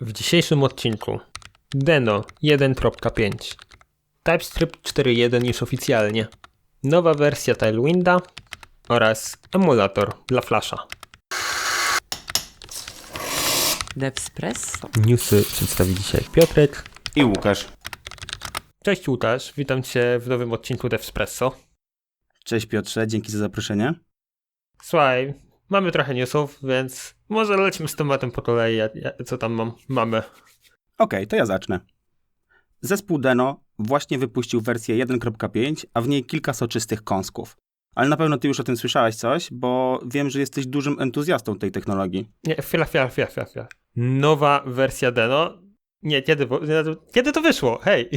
W dzisiejszym odcinku Deno 1.5 TypeScript 4.1 już oficjalnie nowa wersja Tailwinda oraz emulator dla Flasha. Devspresso. Newsy przedstawi dzisiaj Piotrek. I Łukasz. Cześć Łukasz, witam Cię w nowym odcinku Devspresso. Cześć Piotrze, dzięki za zaproszenie. Słuchaj, mamy trochę newsów, więc może lecimy z tematem po kolei, ja- ja- co tam mam, mamy. Okej, to ja zacznę. Zespół Deno właśnie wypuścił wersję 1.5, a w niej kilka soczystych kąsków. Ale na pewno ty już o tym słyszałeś coś, bo wiem, że jesteś dużym entuzjastą tej technologii. Nie, chwila, chwila, chwila, chwila, chwila. Nowa wersja Deno? Nie, kiedy, kiedy to wyszło? Hej!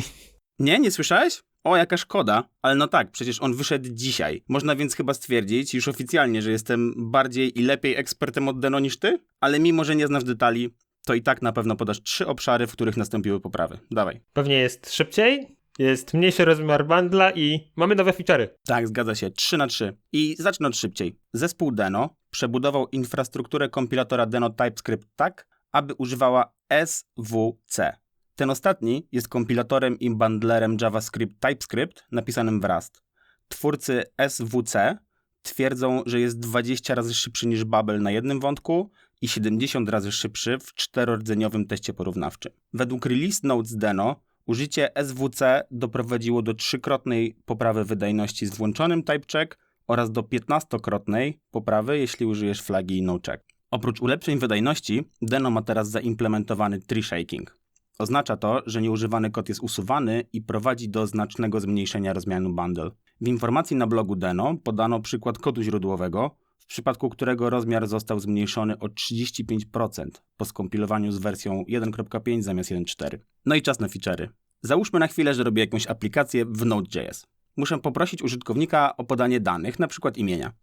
Nie, nie słyszałeś? O, jaka szkoda. Ale no tak, przecież on wyszedł dzisiaj. Można więc chyba stwierdzić już oficjalnie, że jestem bardziej i lepiej ekspertem od Deno niż ty? Ale mimo, że nie znasz detali, to i tak na pewno podasz trzy obszary, w których nastąpiły poprawy. Dawaj. Pewnie jest szybciej, jest mniejszy rozmiar bundla i mamy nowe feature'y. Tak, zgadza się. 3 na 3. I zacznę od szybciej. Zespół Deno przebudował infrastrukturę kompilatora Deno TypeScript tak, aby używała SWC. Ten ostatni jest kompilatorem i bundlerem JavaScript TypeScript napisanym w Rust. Twórcy SWC twierdzą, że jest 20 razy szybszy niż Babel na jednym wątku i 70 razy szybszy w czterordzeniowym teście porównawczym. Według release notes Deno Użycie SWC doprowadziło do trzykrotnej poprawy wydajności z włączonym typecheck oraz do 15-krotnej poprawy, jeśli użyjesz flagi nocheck. Oprócz ulepszeń wydajności, Deno ma teraz zaimplementowany tree shaking. Oznacza to, że nieużywany kod jest usuwany i prowadzi do znacznego zmniejszenia rozmiaru bundle. W informacji na blogu Deno podano przykład kodu źródłowego, w przypadku którego rozmiar został zmniejszony o 35% po skompilowaniu z wersją 1.5 zamiast 1.4. No i czas na feature'y. Załóżmy na chwilę, że robię jakąś aplikację w Node.js. Muszę poprosić użytkownika o podanie danych, na przykład imienia.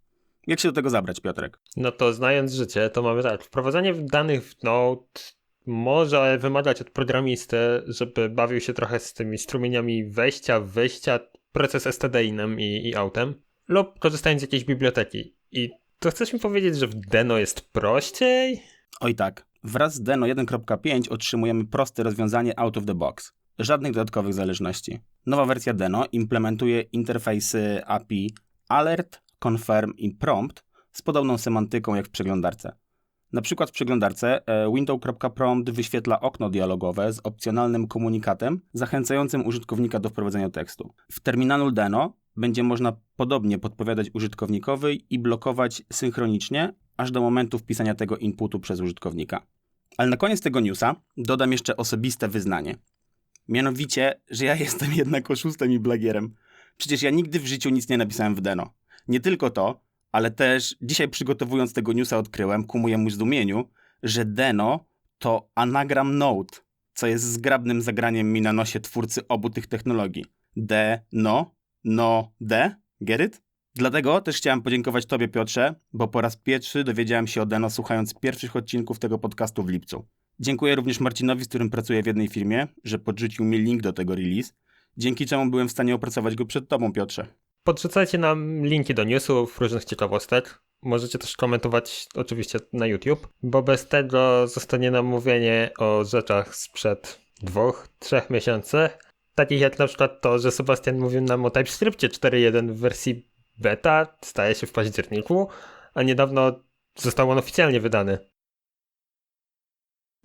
Jak się do tego zabrać, Piotrek? No to znając życie, to mamy tak. Wprowadzanie danych w Node może wymagać od programisty, żeby bawił się trochę z tymi strumieniami wejścia, wyjścia, proces stdinem i, i autem, lub korzystając z jakiejś biblioteki. I to chcesz mi powiedzieć, że w Deno jest prościej? Oj tak, wraz z Deno 1.5 otrzymujemy proste rozwiązanie out of the box. Żadnych dodatkowych zależności. Nowa wersja Deno implementuje interfejsy API Alert, Confirm i Prompt z podobną semantyką jak w przeglądarce. Na przykład w przeglądarce e, window.prompt wyświetla okno dialogowe z opcjonalnym komunikatem zachęcającym użytkownika do wprowadzenia tekstu. W terminalu Deno będzie można podobnie podpowiadać użytkownikowi i blokować synchronicznie, aż do momentu wpisania tego inputu przez użytkownika. Ale na koniec tego newsa dodam jeszcze osobiste wyznanie. Mianowicie, że ja jestem jednak oszustem i blagierem. Przecież ja nigdy w życiu nic nie napisałem w Deno. Nie tylko to, ale też dzisiaj przygotowując tego newsa odkryłem, ku mojemu zdumieniu, że Deno to anagram Node, co jest zgrabnym zagraniem mi na nosie twórcy obu tych technologii. D, no, no, D, get it? Dlatego też chciałem podziękować Tobie, Piotrze, bo po raz pierwszy dowiedziałem się o Deno słuchając pierwszych odcinków tego podcastu w lipcu. Dziękuję również Marcinowi, z którym pracuję w jednej firmie, że podrzucił mi link do tego release, dzięki czemu byłem w stanie opracować go przed Tobą, Piotrze. Podrzucajcie nam linki do newsów, różnych ciekawostek. Możecie też komentować oczywiście na YouTube, bo bez tego zostanie nam mówienie o rzeczach sprzed dwóch, trzech miesięcy. Takich jak na przykład to, że Sebastian mówił nam o TypeScriptie 4.1 w wersji beta, staje się w październiku, a niedawno został on oficjalnie wydany.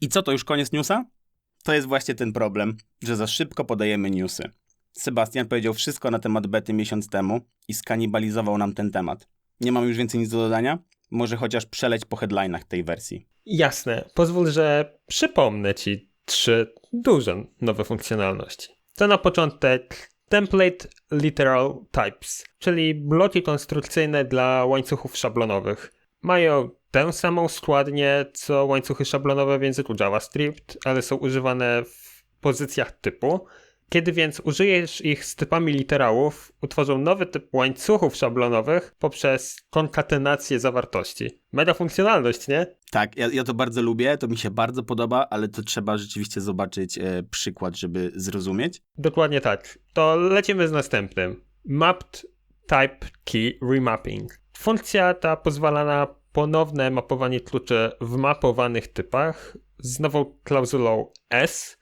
I co, to już koniec newsa? To jest właśnie ten problem, że za szybko podajemy newsy. Sebastian powiedział wszystko na temat bety miesiąc temu i skanibalizował nam ten temat. Nie mam już więcej nic do dodania? Może chociaż przeleć po headlinach tej wersji. Jasne, pozwól, że przypomnę Ci trzy duże nowe funkcjonalności. To na początek Template Literal Types, czyli bloki konstrukcyjne dla łańcuchów szablonowych. Mają tę samą składnię co łańcuchy szablonowe w języku JavaScript, ale są używane w pozycjach typu. Kiedy więc użyjesz ich z typami literałów, utworzą nowy typ łańcuchów szablonowych poprzez konkatenację zawartości. Mega funkcjonalność, nie? Tak, ja, ja to bardzo lubię, to mi się bardzo podoba, ale to trzeba rzeczywiście zobaczyć e, przykład, żeby zrozumieć. Dokładnie tak. To lecimy z następnym. Mapped Type Key Remapping. Funkcja ta pozwala na ponowne mapowanie kluczy w mapowanych typach z nową klauzulą S.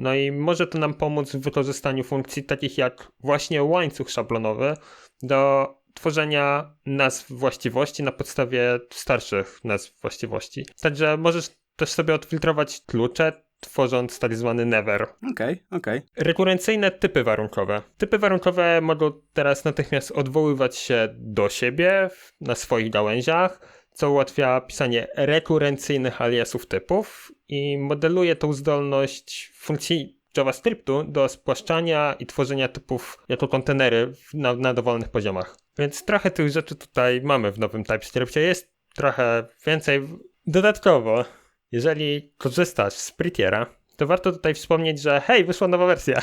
No i może to nam pomóc w wykorzystaniu funkcji takich jak właśnie łańcuch szablonowy do tworzenia nazw właściwości na podstawie starszych nazw właściwości. Także możesz też sobie odfiltrować klucze, tworząc tak zwany never. Okej, okej. Rekurencyjne typy warunkowe. Typy warunkowe mogą teraz natychmiast odwoływać się do siebie na swoich gałęziach, co ułatwia pisanie rekurencyjnych aliasów typów i modeluje tą zdolność funkcji JavaScriptu do spłaszczania i tworzenia typów jako kontenery na, na dowolnych poziomach. Więc trochę tych rzeczy tutaj mamy w nowym TypeScriptie. Jest trochę więcej. Dodatkowo, jeżeli korzystasz z Prettiera, to warto tutaj wspomnieć, że hej, wyszła nowa wersja.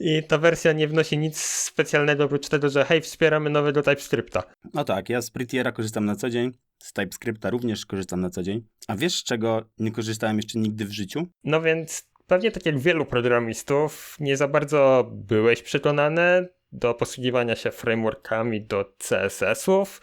I ta wersja nie wnosi nic specjalnego oprócz tego, że hej, wspieramy nowego TypeScripta. No tak, ja z Prettiera korzystam na co dzień, z TypeScripta również korzystam na co dzień. A wiesz, z czego nie korzystałem jeszcze nigdy w życiu? No więc pewnie tak jak wielu programistów, nie za bardzo byłeś przekonany do posługiwania się frameworkami do CSS-ów,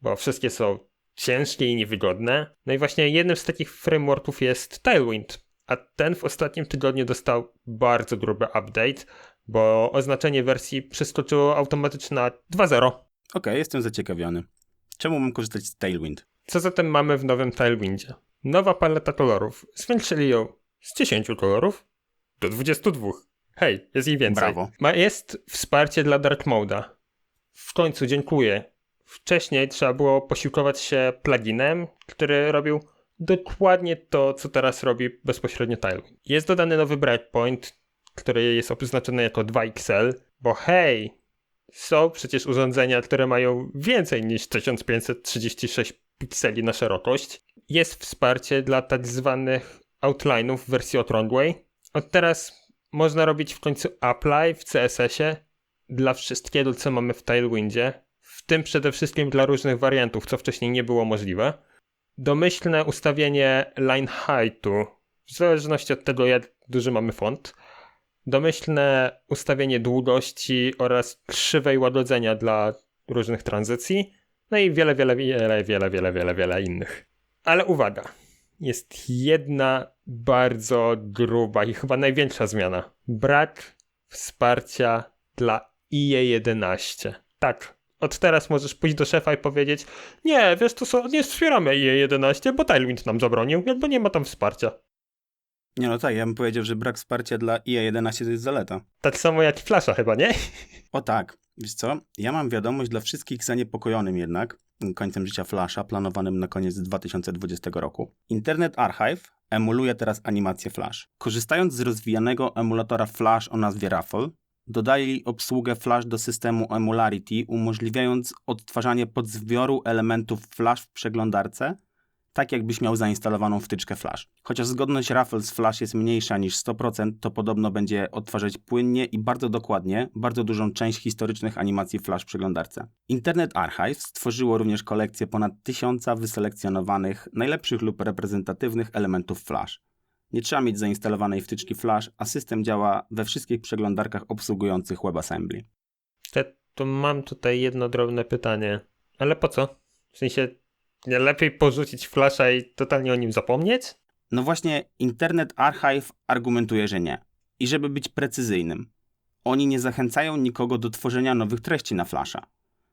bo wszystkie są ciężkie i niewygodne. No i właśnie jednym z takich frameworków jest Tailwind, a ten w ostatnim tygodniu dostał bardzo gruby update, bo oznaczenie wersji przeskoczyło automatycznie na 2.0. Okej, jestem zaciekawiony. Czemu mam korzystać z Tailwind? Co zatem mamy w nowym Tailwindzie? Nowa paleta kolorów. Zwiększyli ją z 10 kolorów do 22. Hej, jest ich więcej. Brawo. Ma, jest wsparcie dla Dark Mode'a. W końcu dziękuję. Wcześniej trzeba było posiłkować się pluginem, który robił dokładnie to, co teraz robi bezpośrednio Tailwind. Jest dodany nowy breakpoint, który jest oznaczony jako 2XL, bo hej, są przecież urządzenia, które mają więcej niż 1536 pikseli na szerokość. Jest wsparcie dla tak zwanych outline'ów w wersji okrągłej. Od teraz można robić w końcu apply w CSS-ie dla wszystkiego, co mamy w Tailwindzie, w tym przede wszystkim dla różnych wariantów, co wcześniej nie było możliwe. Domyślne ustawienie line heightu, w zależności od tego, jak duży mamy font. Domyślne ustawienie długości oraz krzywej łagodzenia dla różnych tranzycji. No i wiele, wiele, wiele, wiele, wiele, wiele, wiele innych. Ale uwaga, jest jedna bardzo gruba i chyba największa zmiana. Brak wsparcia dla IE11. Tak, od teraz możesz pójść do szefa i powiedzieć nie, wiesz to co, nie wspieramy IE11, bo Tailwind nam zabronił, jakby nie ma tam wsparcia. Nie no tak, ja bym powiedział, że brak wsparcia dla IE11 to jest zaleta. Tak samo jak Flasha chyba, nie? O tak, wiesz co? Ja mam wiadomość dla wszystkich zaniepokojonym jednak końcem życia Flasha, planowanym na koniec 2020 roku. Internet Archive emuluje teraz animację Flash. Korzystając z rozwijanego emulatora Flash o nazwie Raffle, dodali obsługę Flash do systemu Emularity, umożliwiając odtwarzanie podzbioru elementów Flash w przeglądarce, tak jakbyś miał zainstalowaną wtyczkę Flash. Chociaż zgodność Raffle z Flash jest mniejsza niż 100%, to podobno będzie odtwarzać płynnie i bardzo dokładnie bardzo dużą część historycznych animacji Flash w przeglądarce. Internet Archive stworzyło również kolekcję ponad tysiąca wyselekcjonowanych, najlepszych lub reprezentatywnych elementów Flash. Nie trzeba mieć zainstalowanej wtyczki Flash, a system działa we wszystkich przeglądarkach obsługujących WebAssembly. Te, to mam tutaj jedno drobne pytanie. Ale po co? W sensie, nie lepiej porzucić Flasha i totalnie o nim zapomnieć? No właśnie, Internet Archive argumentuje, że nie. I żeby być precyzyjnym, oni nie zachęcają nikogo do tworzenia nowych treści na Flasha.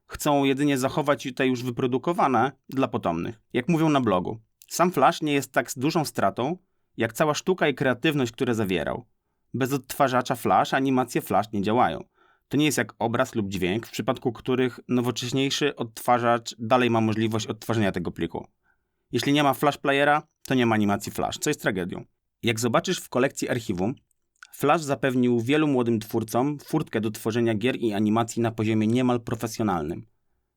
Chcą jedynie zachować te już wyprodukowane dla potomnych. Jak mówią na blogu, sam Flash nie jest tak dużą stratą, jak cała sztuka i kreatywność, które zawierał. Bez odtwarzacza Flash animacje Flash nie działają. To nie jest jak obraz lub dźwięk, w przypadku których nowocześniejszy odtwarzacz dalej ma możliwość odtwarzania tego pliku. Jeśli nie ma Flash Playera, to nie ma animacji Flash, co jest tragedią. Jak zobaczysz w kolekcji archiwum, Flash zapewnił wielu młodym twórcom furtkę do tworzenia gier i animacji na poziomie niemal profesjonalnym,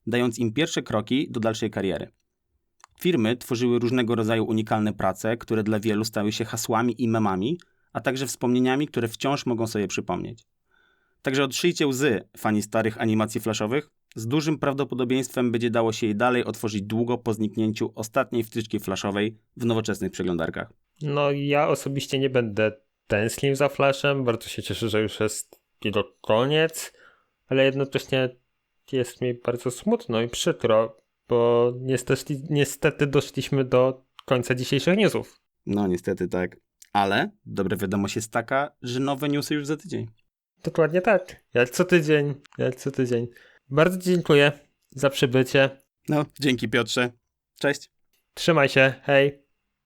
dając im pierwsze kroki do dalszej kariery. Firmy tworzyły różnego rodzaju unikalne prace, które dla wielu stały się hasłami i memami, a także wspomnieniami, które wciąż mogą sobie przypomnieć. Także odszyjcie łzy, fani starych animacji flashowych. Z dużym prawdopodobieństwem będzie dało się je dalej otworzyć długo po zniknięciu ostatniej wtyczki flashowej w nowoczesnych przeglądarkach. No, ja osobiście nie będę tęsknił za Flashem. Bardzo się cieszę, że już jest jego koniec, ale jednocześnie jest mi bardzo smutno i przykro, bo niestety, niestety doszliśmy do końca dzisiejszych newsów. No niestety tak. Ale dobra wiadomość jest taka, że nowe newsy już za tydzień. Dokładnie tak. Jak co tydzień, jak co tydzień. Bardzo dziękuję za przybycie. No, dzięki Piotrze. Cześć. Trzymaj się, hej.